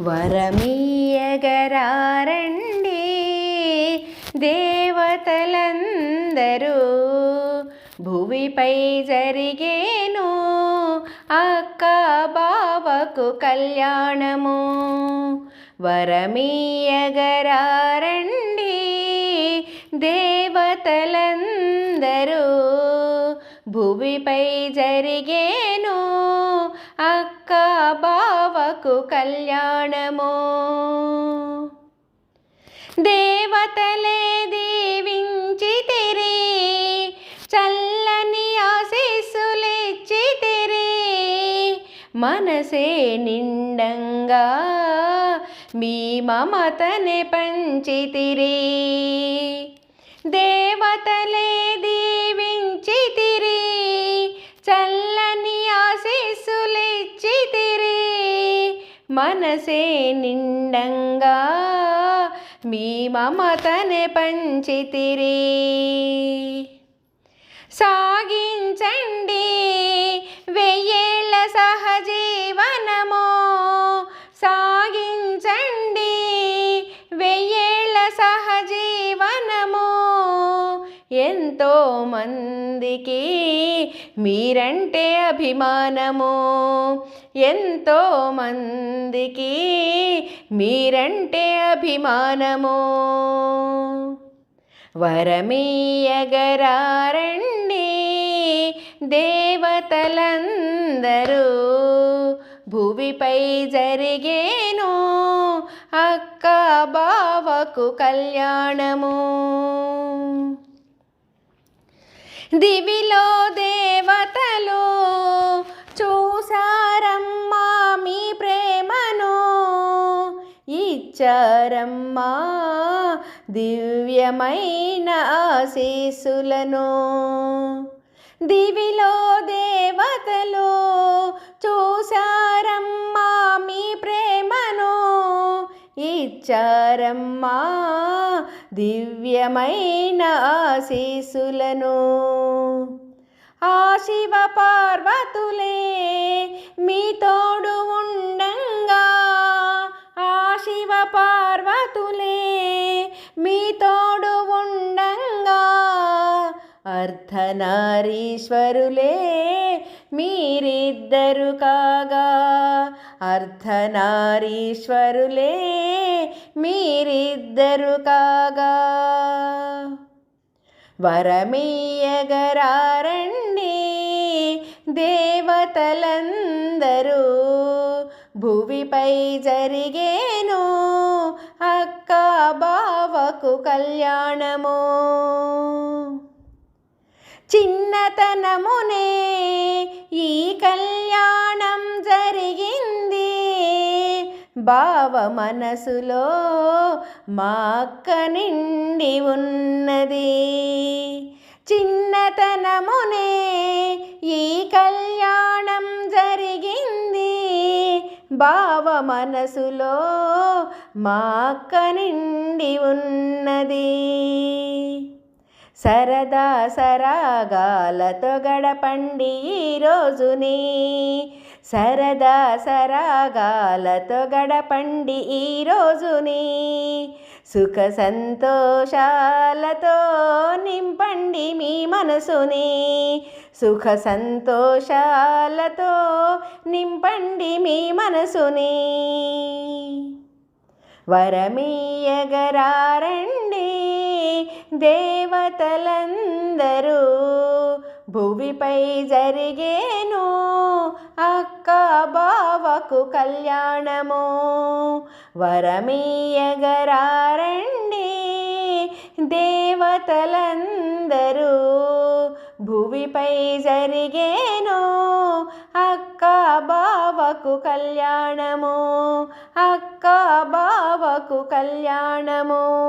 వరమీయగరారండి దేవతలందరూ. భువిపై జరిగేను అక్క బావకు కళ్యాణము. వరమీయగరారండి దేవతలందరూ. భువిపై జరిగే కళ్యాణమో. దేవతలే దీవించితిరి చల్లని ఆశీస్సులిచ్చితిరి మనసే నిండంగా మీ మమతనే పంచితిరి దేవతలే మనసే నిండంగా మీ మమతనే పంచితిరి. సాగించ ఎంతో మందికి మీరంటే అభిమానము. ఎంతో మందికి మీరంటే అభిమానము. వరమీయగరారండి దేవతలందరూ. భువిపై జరిగేను అక్క బావకు కళ్యాణము. దివిలో దేవతలు చూసారమ్మా మీ ప్రేమను. ఇచ్చారమ్మా దివ్యమైన ఆశీసులను దివిలో దేవతలు చూసారమ్మా మీ ప్రేమను. ఇచ్చారమ్మా దివ్యమైన ఆశీసులను ఆ శివ పార్వతులే మీ తోడు ఉండంగా. ఆ శివ పార్వతులే మీ తోడు ఉండంగా. అర్ధనారీశ్వరులే మీరిద్దరు కాగా. అర్ధనారీశ్వరులే మీరిద్దరు కాగా. వరమీయగరారండి దేవతలందరూ భువిపై జరిగేను అక్క బావకు కళ్యాణము. చిన్నతనమునే ఈ కళ్యాణ బావ మనసులో మా అక్క నిండి ఉన్నది. చిన్నతనమునే ఈ కళ్యాణం జరిగింది. బావ మనసులో మా అక్క నిండి ఉన్నది. సరదా సరాగాలతో గడపండి ఈ రోజుని. సరదా సరాగాలతో గడపండి ఈ రోజుని. సుఖ సంతోషాలతో నింపండి మీ మనసుని. సుఖ సంతోషాలతో నింపండి మీ మనసుని. వరమీయగరారండి దేవతలందరూ భువిపై జరిగేను బావకు కళ్యాణము? వరమీయగరారండి దేవతలందరూ భువిపై జరిగేను? అక్క బావకు కళ్యాణము? అక్క బావకు కళ్యాణము?